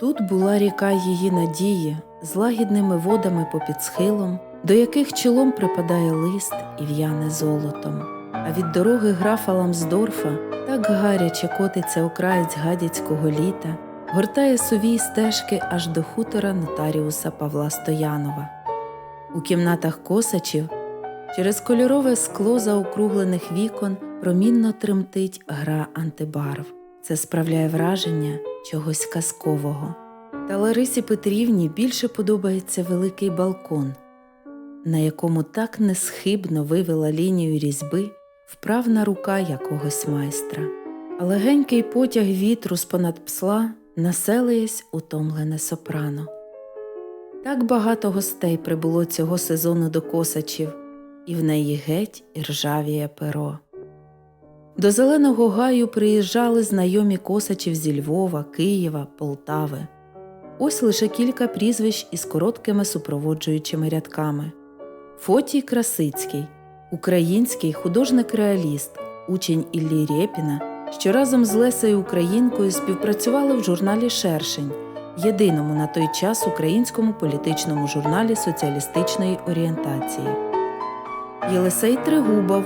Тут була ріка її надії з лагідними водами попід схилом, до яких чолом припадає лист і в'яне золотом. А від дороги графа Ламсдорфа так гаряче котиться окраєць гадяцького літа, гортає сувій стежки аж до хутора нотаріуса Павла Стоянова. У кімнатах косачів через кольорове скло заокруглених вікон промінно тремтить гра антибарв. Це справляє враження чогось казкового. Та Ларисі Петрівні більше подобається великий балкон, на якому так несхибно вивела лінію різьби вправна рука якогось майстра. А легенький потяг вітру з понад псла населиєсь утомлене сопрано. Так багато гостей прибуло цього сезону до косачів, і в неї геть іржавіє перо. До Зеленого гаю приїжджали знайомі косачів зі Львова, Києва, Полтави. Ось лише кілька прізвищ із короткими супроводжуючими рядками. Фотій Красицький, український художник-реаліст, учень Іллі Рєпіна, що разом з Лесею Українкою співпрацювали в журналі Шершень, єдиному на той час українському політичному журналі соціалістичної орієнтації. Єлисей Тригубов,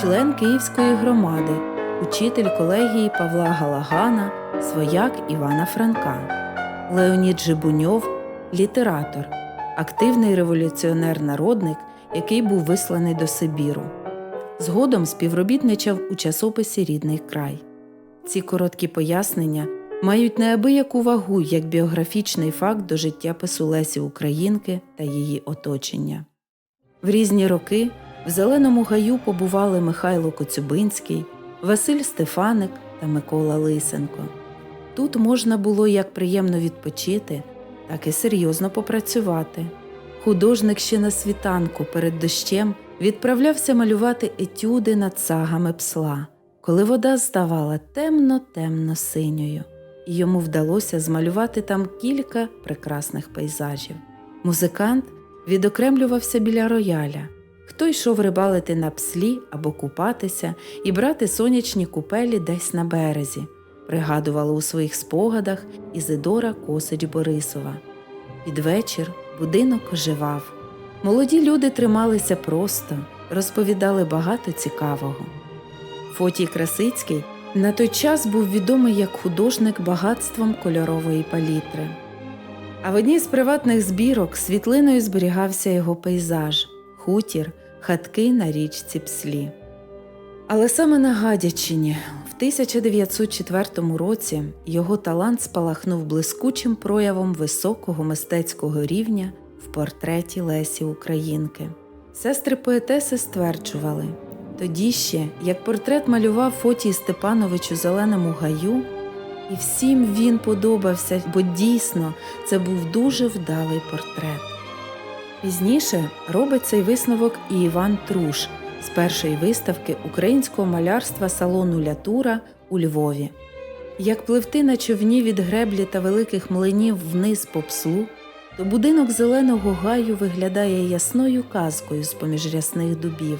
член Київської громади, учитель колегії Павла Галагана, свояк Івана Франка, Леонід Жибуньов, літератор, активний революціонер-народник, який був висланий до Сибіру. Згодом співробітничав у часописі Рідний край. Ці короткі пояснення мають неабияку вагу як біографічний факт до життєпису Лесі Українки та її оточення. В різні роки в Зеленому гаю побували Михайло Коцюбинський, Василь Стефаник та Микола Лисенко. Тут можна було як приємно відпочити, так і серйозно попрацювати. Художник ще на світанку перед дощем відправлявся малювати етюди над сагами псла, коли вода ставала темно-темно синьою, і йому вдалося змалювати там кілька прекрасних пейзажів. Музикант відокремлювався біля рояля. Хто йшов рибалити на пслі або купатися і брати сонячні купелі десь на березі, пригадувала у своїх спогадах Ізидора Косич Борисова. Під вечір будинок оживав. Молоді люди трималися просто, розповідали багато цікавого. Фотій Красицький на той час був відомий як художник багатством кольорової палітри. А в одній з приватних збірок світлиною зберігався його пейзаж хутір, хатки на річці Пслі. Але саме на Гадячині в 1904 році його талант спалахнув блискучим проявом високого мистецького рівня в портреті Лесі Українки. Сестри поетеси стверджували, тоді ще, як портрет малював Фотій Степанович у Зеленому гаю, і всім він подобався, бо дійсно це був дуже вдалий портрет. Пізніше робить цей висновок і Іван Труш з першої виставки українського малярства салону Лятура у Львові. Як пливти на човні від греблі та великих млинів вниз по пслу, то будинок зеленого гаю виглядає ясною казкою з поміж рясних дубів.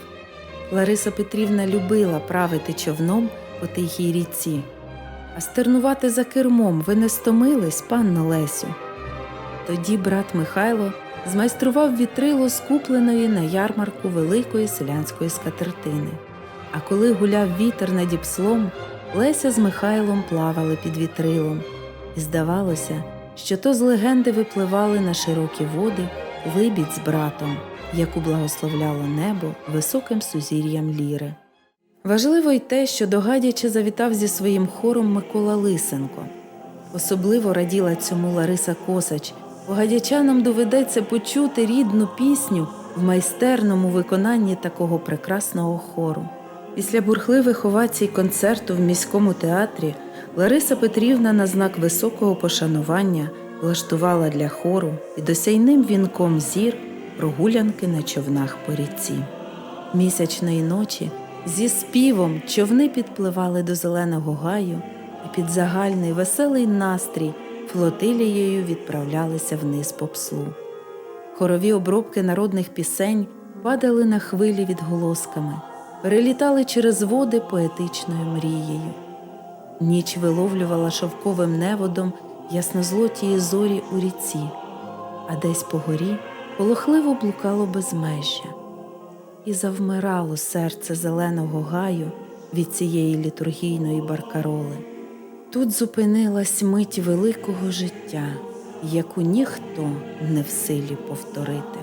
Лариса Петрівна любила правити човном по тихій ріці. А стернувати за кермом ви не стомились, панно Лесю. Тоді брат Михайло змайстрував вітрило з купленої на ярмарку великої селянської скатертини. А коли гуляв вітер над іпслом, Леся з Михайлом плавали під вітрилом, і здавалося, що то з легенди випливали на широкі води вибідь з братом, яку благословляло небо високим сузір'ям ліри. Важливо й те, що до Гадяча завітав зі своїм хором Микола Лисенко. Особливо раділа цьому Лариса Косач, гадячанам доведеться почути рідну пісню в майстерному виконанні такого прекрасного хору. Після бурхливих овацій концерту в міському театрі Лариса Петрівна на знак високого пошанування влаштувала для хору під осяйним вінком зір прогулянки на човнах по ріці. Місячної ночі зі співом човни підпливали до зеленого гаю і під загальний веселий настрій флотилією відправлялися вниз по пслу. Хорові обробки народних пісень падали на хвилі відголосками, перелітали через води поетичною мрією. Ніч виловлювала шовковим неводом яснозлотії зорі у ріці, а десь по горі полохливо блукало безмежжя, і завмирало серце зеленого гаю від цієї літургійної баркароли. Тут зупинилась мить великого життя, яку ніхто не в силі повторити.